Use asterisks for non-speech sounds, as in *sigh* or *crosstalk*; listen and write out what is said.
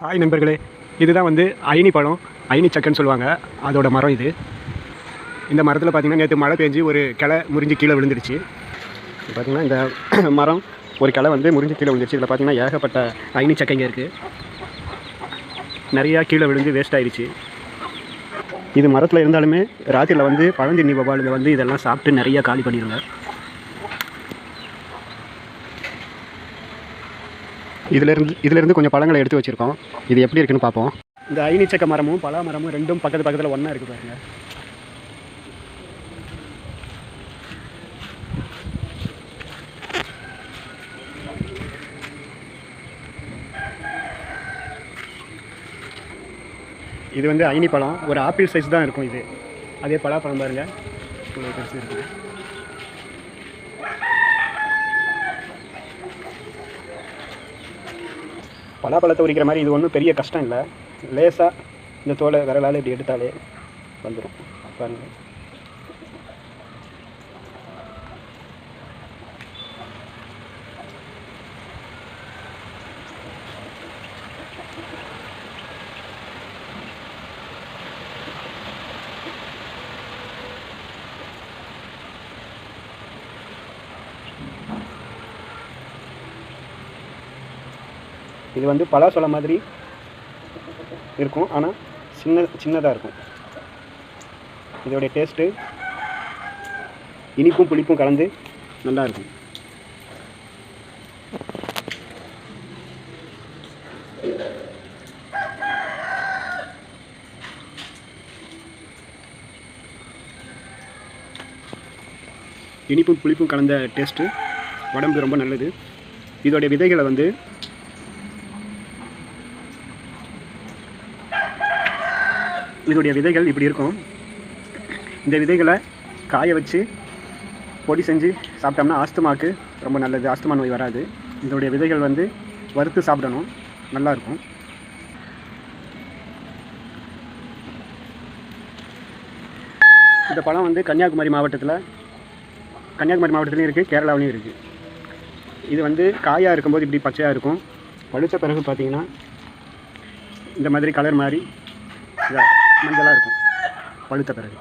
Hi நண்பர்களே. இதுதான் வந்து அயனி பழம் அயனி சக்கன்னு சொல்லுவாங்க. அதோட மரம் இது. இந்த மரத்தில் பார்த்தீங்கன்னா நேற்று மழை பெஞ்சு ஒரு கிளை முறிஞ்சு கீழே விழுந்துடுச்சு. பார்த்திங்கன்னா இந்த *clears throat* மரம் ஒரு கிளை வந்து முறிஞ்சு கீழே விழுந்துருச்சு இதில் பார்த்தீங்கன்னா ஏகப்பட்ட அயனி சக்கைங்க இருக்குது நிறையா கீழே விழுந்து வேஸ்ட் ஆயிடுச்சு. இது மரத்தில் இருந்தாலுமே ராத்திரியில் வந்து பழந்தின்னி பபாலில் வந்து இதெல்லாம் சாப்பிட்டு நிறையா காலி பண்ணிடுங்க இதிலிருந்து இதிலிருந்து கொஞ்சம் பழங்களை எடுத்து வச்சுருக்கோம். இது எப்படி இருக்குன்னு பார்ப்போம். இந்த ஐனிச்சக்க மரமும் பலா மரமும் ரெண்டும் பக்கத்து பக்கத்தில் ஒன்றா இருக்குது பாருங்க. இது வந்து ஐனி பழம் ஒரு ஆப்பிள் சைஸ் தான் இருக்கும் இது. அதே பலாப்பழம் பாருங்கள் இவ்வளோ பெருசு இருக்குது பலாப்பழத்தை உரிக்கிற மாதிரி இது ஒன்றும் பெரிய கஷ்டம் இல்லை. லேசாக இந்த தோலை விரலால் இப்படி எடுத்தாலே வந்துடும் பாருங்கள் இது வந்து பலாசொலை மாதிரி இருக்கும் ஆனால் சின்ன சின்னதாக இருக்கும். இதோடைய டேஸ்ட்டு இனிப்பும் புளிப்பும் கலந்து நல்லா இருக்கும். இனிப்பும் புளிப்பும் கலந்த டேஸ்ட்டு உடம்புக்கு ரொம்ப நல்லது. இதோடைய விதைகளை வந்து இதோடைய விதைகள் இப்படி இருக்கும். இந்த விதைகளை காய வச்சு பொடி செஞ்சு சாப்பிட்டோம்னா ஆஸ்துமாக்கு ரொம்ப நல்லது. ஆஸ்துமா நோய் வராது. இதோடைய விதைகள் வந்து வறுத்து சாப்பிடணும். நல்லா இருக்கும். இந்த பழம் வந்து கன்னியாகுமரி மாவட்டத்தில் கன்னியாகுமரி மாவட்டத்துலையும் இருக்குது கேரளாவிலையும் இருக்குது இது வந்து காயாக இருக்கும்போது இப்படி பச்சையாக இருக்கும். பழுத்த பிறகு பார்த்திங்கன்னா இந்த மாதிரி கலர் மாதிரி மஞ்சளாக இருக்கும். பழுத்த பிறகு